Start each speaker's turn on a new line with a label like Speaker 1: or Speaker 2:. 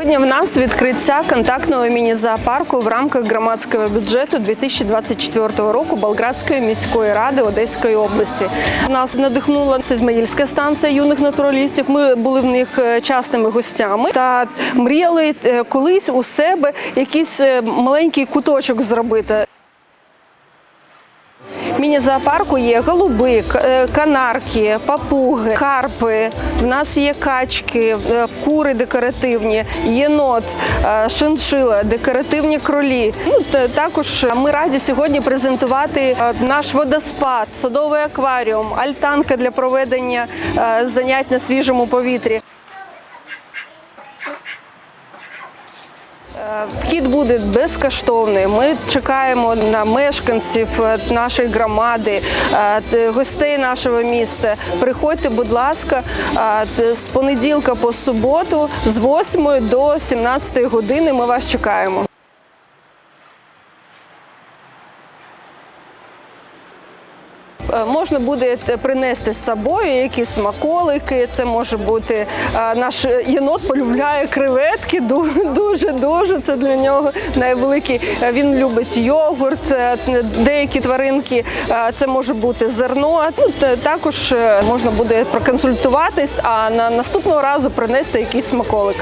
Speaker 1: Сьогодні в нас відкриття контактного міні-зоопарку в рамках громадського бюджету 2024 року Болградської міської ради Одеської області. Нас надихнула Ізмаїльська станція юних натуралістів. Ми були в них е, частими гостями та мріяли е, колись у себе якийсь е, маленький куточок зробити. Міні-зоопарку є голуби, е, канарки, папуги, карпи. В нас є качки, е, кури декоративні, єнот, е, шиншила, декоративні кролі. Ну також ми раді сьогодні презентувати наш водоспад, садовий акваріум, альтанка для проведення занять на свіжому повітрі. Вхід буде безкоштовний. Ми чекаємо на мешканців е, нашої громади, е, гостей нашого міста. Приходьте, будь ласка, е, з понеділка по суботу, з 8 до 17 години. Ми вас чекаємо. Можна буде принести з собою якісь смаколики. Це може бути е, наш єнот полюбляє креветки. Дуже дуже це для нього найвеликий. е, Він любить йогурт. е, Деякі тваринки е, це може бути зерно. Ну, т- також е, можна буде проконсультуватись, а на наступного разу принести якийсь смаколик.